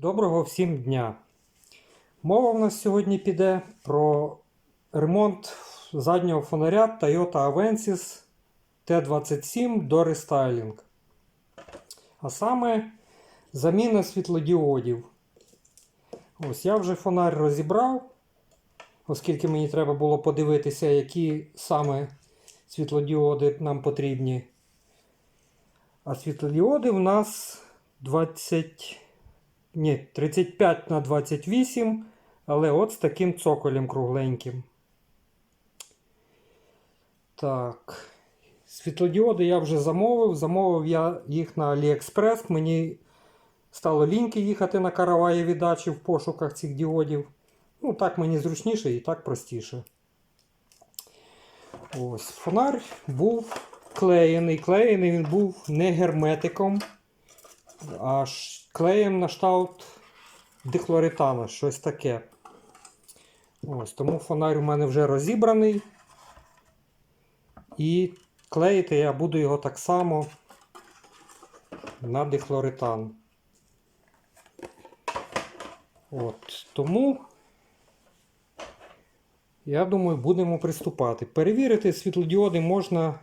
Доброго всім дня! Мова в нас сьогодні піде про ремонт заднього фонаря Toyota Avensis T27 до рестайлінг. А саме заміна світлодіодів. Ось я вже фонарь розібрав, оскільки мені треба було подивитися, які саме світлодіоди нам потрібні. А світлодіоди в нас 20. Ні, 35 на 28, але от з таким цоколем кругленьким. Так. Світлодіоди я вже замовив. Замовив я їх на AliExpress. Мені стало ліньки їхати на караваєві дачі в пошуках цих діодів. Ну, так мені зручніше і так простіше. Ось, фонарь був клеєний. Клеєний він був не герметиком аж клеєм на шталт дихлоритана, щось таке. Ось, Тому фонарь у мене вже розібраний. І клеїти я буду його так само на дихлоритан. От, Тому, я думаю, будемо приступати. Перевірити світлодіоди можна,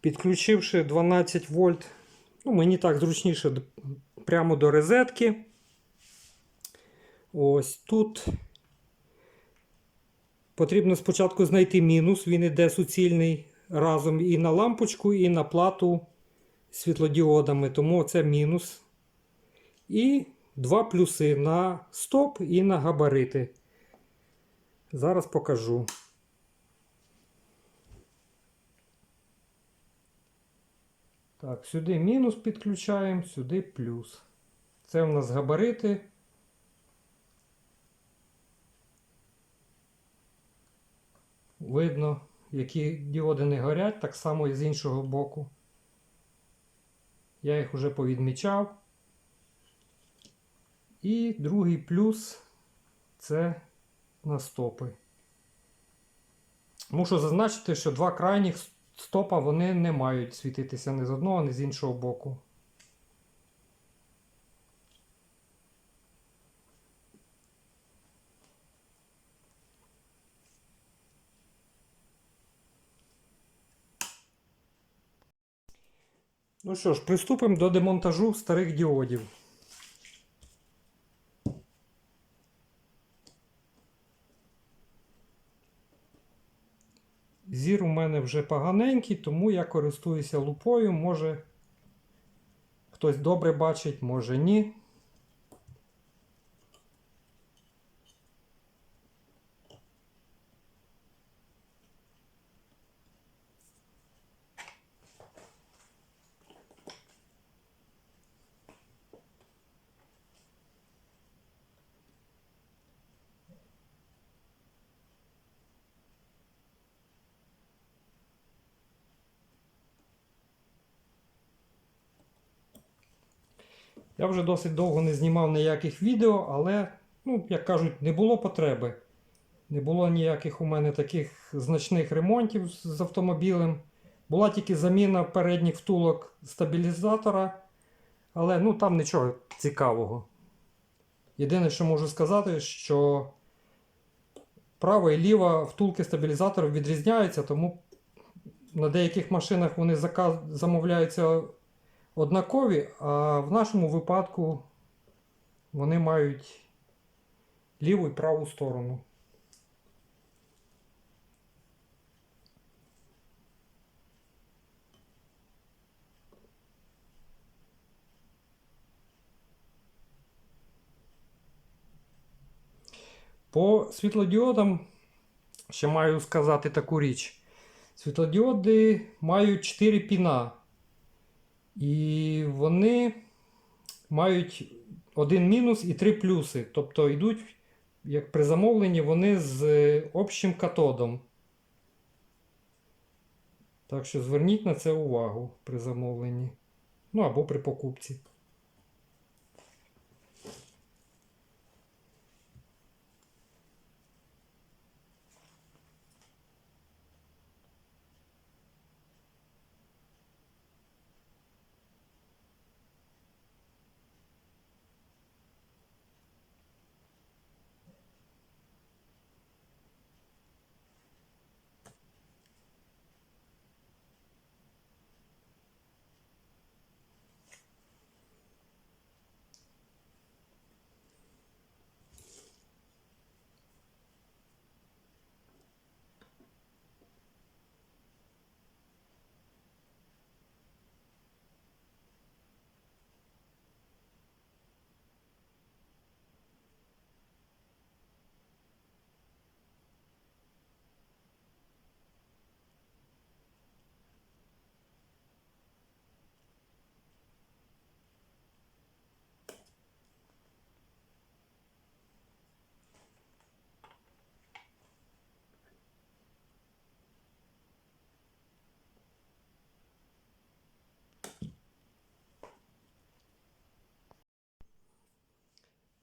підключивши 12 вольт Ну, Мені так зручніше прямо до розетки. Ось тут потрібно спочатку знайти мінус, він іде суцільний разом і на лампочку, і на плату світлодіодами, тому це мінус. І два плюси на стоп і на габарити. Зараз покажу. Так, сюди мінус підключаємо, сюди плюс. Це у нас габарити. Видно, які діоди не горять, так само і з іншого боку. Я їх вже повідмічав. І другий плюс це на стопи. Мушу зазначити, що два крайніх стопа вони не мають світитися ні з одного, ні з іншого боку. Ну що ж, приступимо до демонтажу старих діодів. Зір у мене вже поганенький, тому я користуюся лупою. Може хтось добре бачить, може ні. Я вже досить довго не знімав ніяких відео, але, ну, як кажуть, не було потреби. Не було ніяких у мене таких значних ремонтів з автомобілем. Була тільки заміна передніх втулок стабілізатора, але ну, там нічого цікавого. Єдине, що можу сказати, що права і ліва втулки стабілізаторів відрізняються, тому на деяких машинах вони замовляються однакові, а в нашому випадку вони мають ліву і праву сторону. По світлодіодам ще маю сказати таку річ. Світлодіоди мають 4 піна. І вони мають один мінус і три плюси. Тобто йдуть, як при замовленні, вони з общим катодом. Так що зверніть на це увагу при замовленні. Ну або при покупці.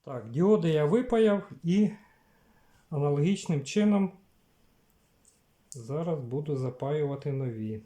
Так, діоди я випаяв і аналогічним чином зараз буду запаювати нові.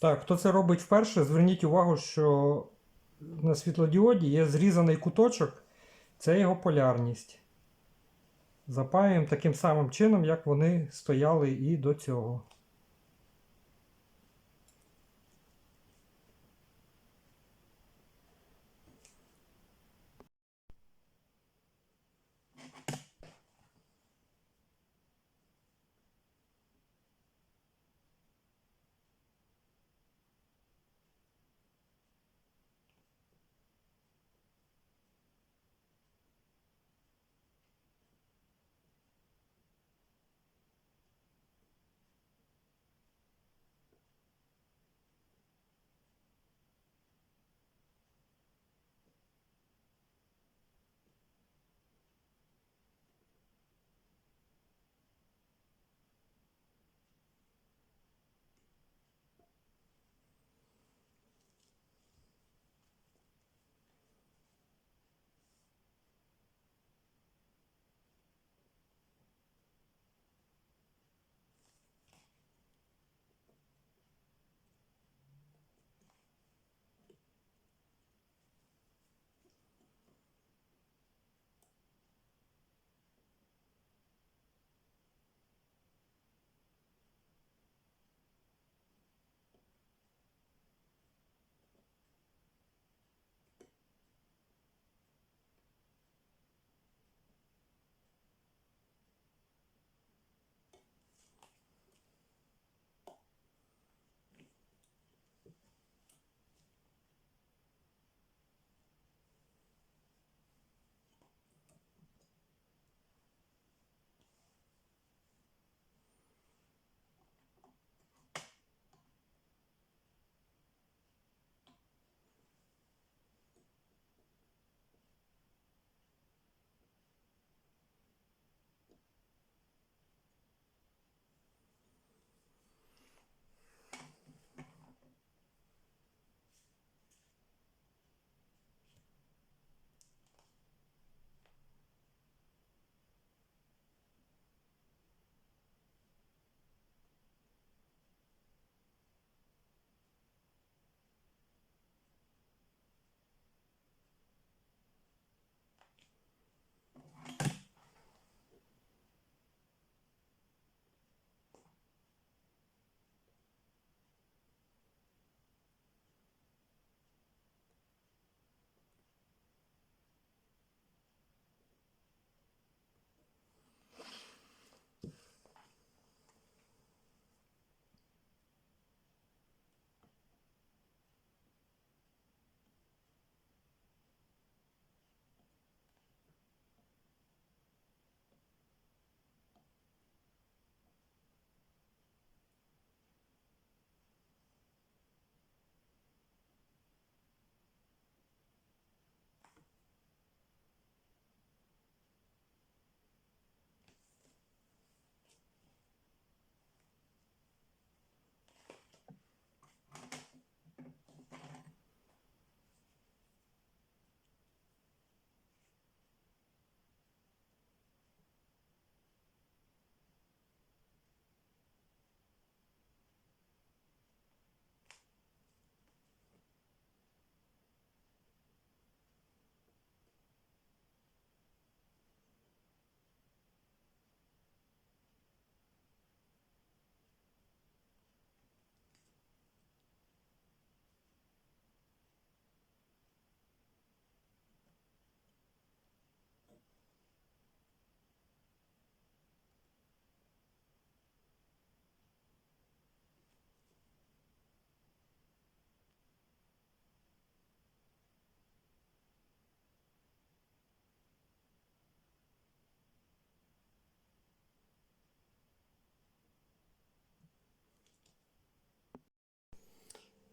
Так, хто це робить вперше, зверніть увагу, що на світлодіоді є зрізаний куточок, це його полярність. Запаюємо таким самим чином, як вони стояли і до цього.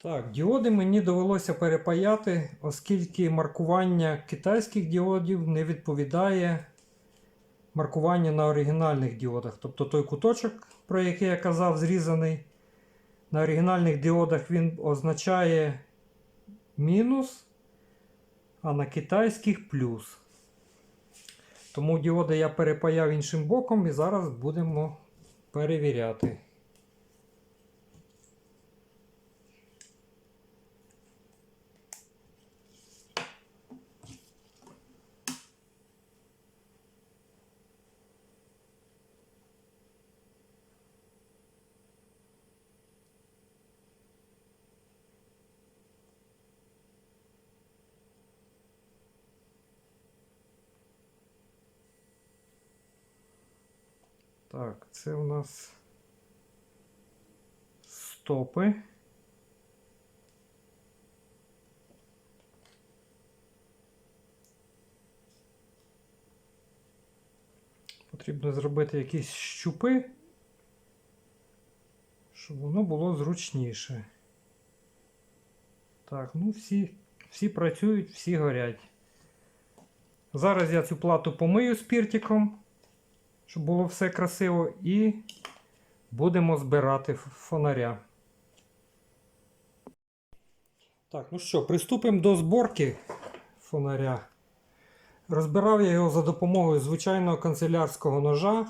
Так, діоди мені довелося перепаяти, оскільки маркування китайських діодів не відповідає маркуванню на оригінальних діодах. Тобто той куточок, про який я казав, зрізаний, на оригінальних діодах він означає мінус, а на китайських плюс. Тому діоди я перепаяв іншим боком і зараз будемо перевіряти. Так, це у нас стопи. Потрібно зробити якісь щупи, щоб воно було зручніше. Так, ну всі, всі працюють, всі горять. Зараз я цю плату помию спіртиком щоб було все красиво, і будемо збирати фонаря. Так, ну що, приступимо до зборки фонаря. Розбирав я його за допомогою звичайного канцелярського ножа,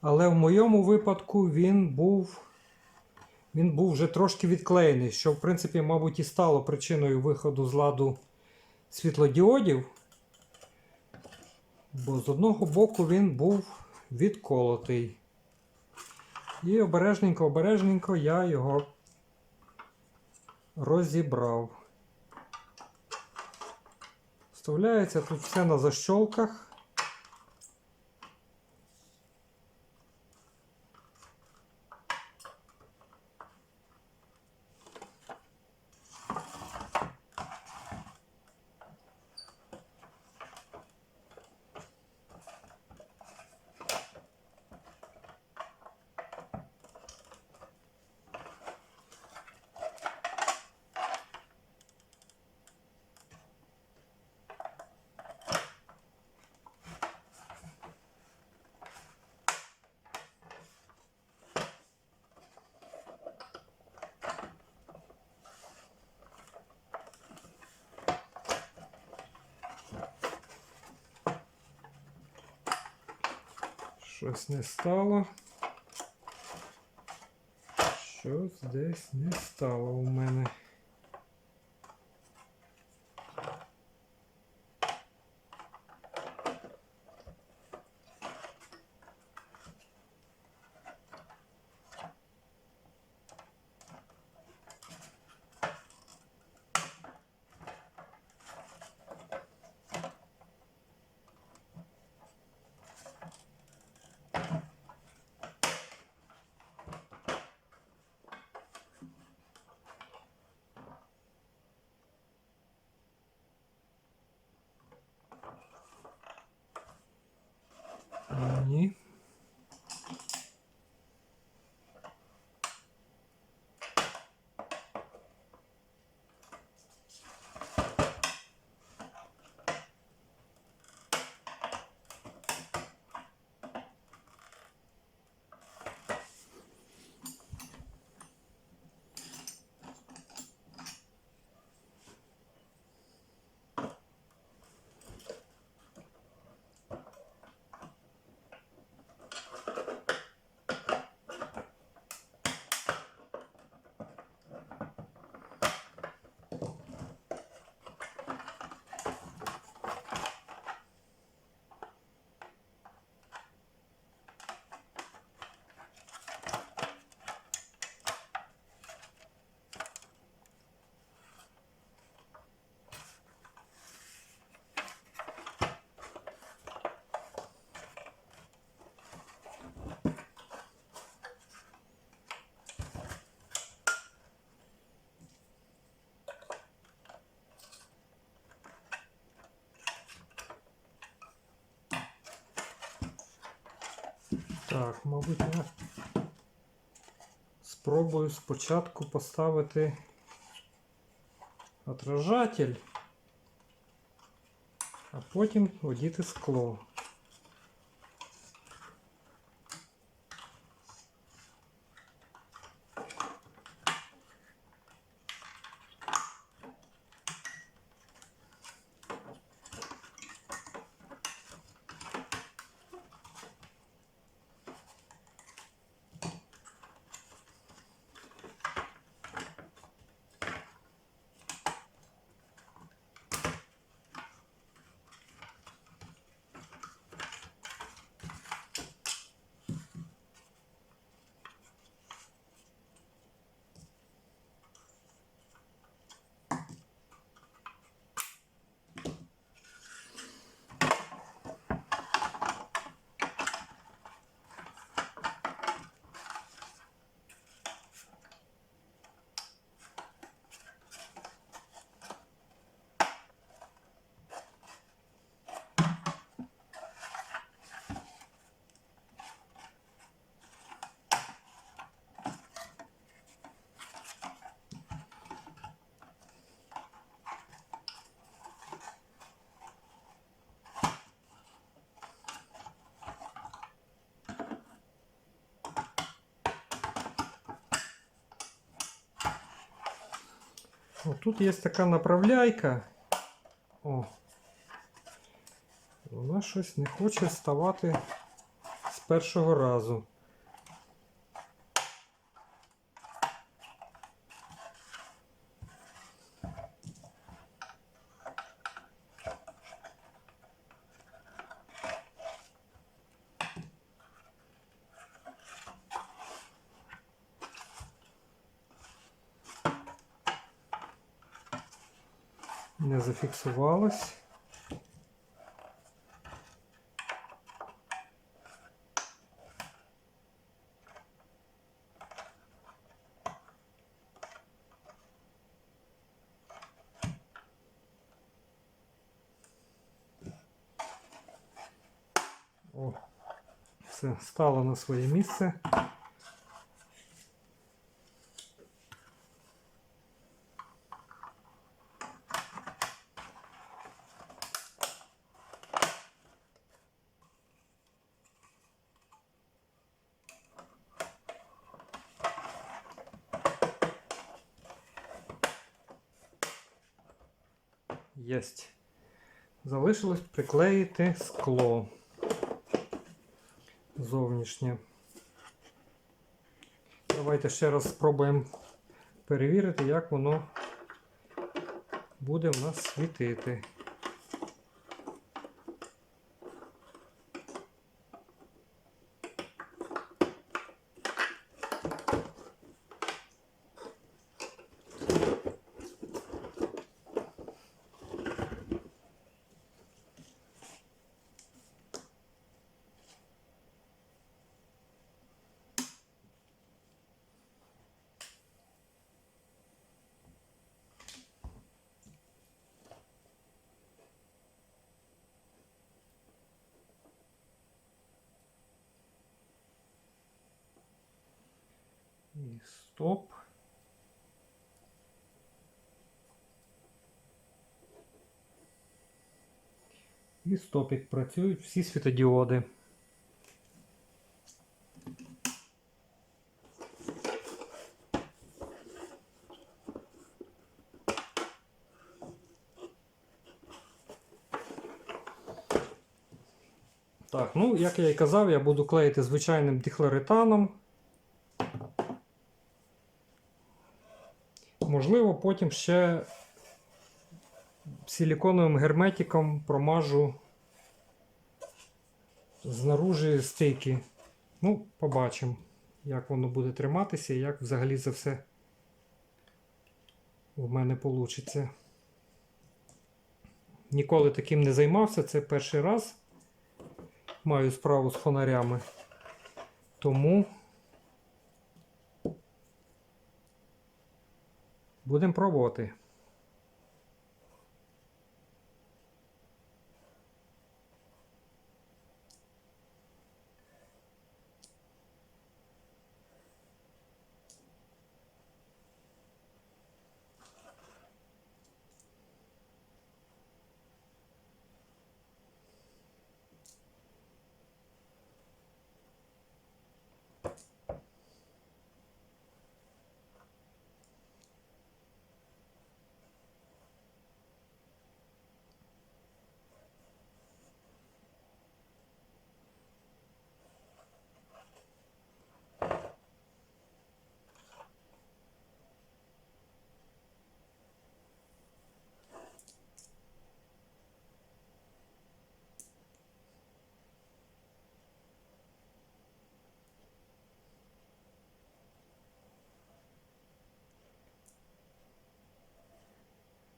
але в моєму випадку він був, він був вже трошки відклеєний, що, в принципі, мабуть, і стало причиною виходу з ладу світлодіодів. Бо з одного боку він був відколотий. І обережненько, обережненько я його розібрав. Вставляється тут все на защолках. Щось не стало. Щось десь не стало у мене. Ні. Так, мабуть, я спробую спочатку поставити отражатель, а потім водіти скло. О, тут є така направляйка. О. Вона щось не хоче ставати з першого разу. Не зафіксувалось. О, все стало на своє місце. Єсть. Залишилось приклеїти скло зовнішнє. Давайте ще раз спробуємо перевірити, як воно буде в нас світити. І стоп. І стопік працюють всі світодіоди. Так, ну, як я і казав, я буду клеїти звичайним дихлоретаном. Можливо, потім ще силіконовим герметиком промажу знаружі стейки. Ну, побачимо, як воно буде триматися і як взагалі це все в мене вийде. Ніколи таким не займався, це перший раз маю справу з фонарями. Тому будемо пробувати.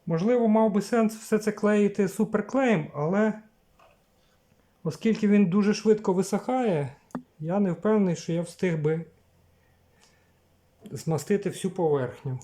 Можливо, мав би сенс все це клеїти суперклеєм, але оскільки він дуже швидко висихає, я не впевнений, що я встиг би змастити всю поверхню.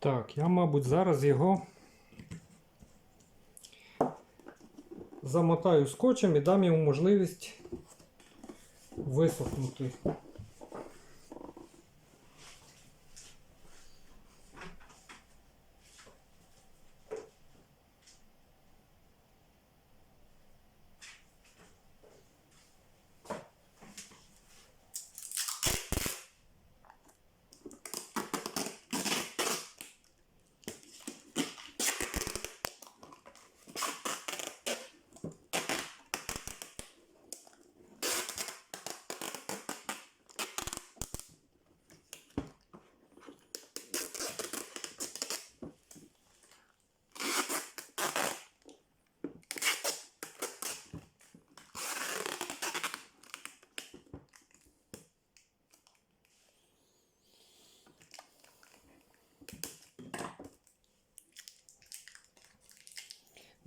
Так, я, мабуть, зараз його замотаю скотчем і дам йому можливість висохнути.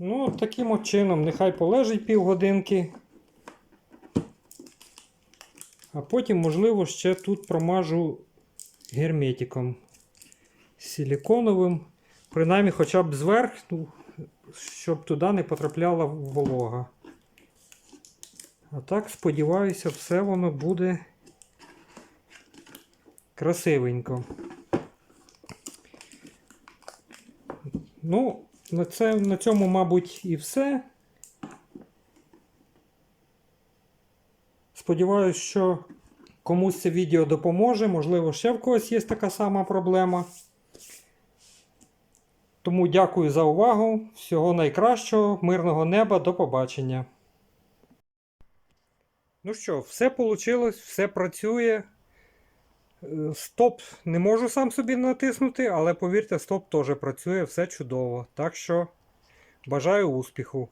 Ну, таким от чином, нехай полежить півгодинки. А потім, можливо, ще тут промажу герметиком силіконовим. Принаймні хоча б зверху, щоб туди не потрапляла волога. А так, сподіваюся, все воно буде красивенько. Ну, на, це, на цьому, мабуть, і все. Сподіваюсь, що комусь це відео допоможе. Можливо, ще в когось є така сама проблема. Тому дякую за увагу. Всього найкращого, мирного неба, до побачення. Ну що, все вийшло, все працює. Е, Стоп не можу сам собі натиснути, але повірте, стоп теж працює, все чудово. Так що бажаю успіху.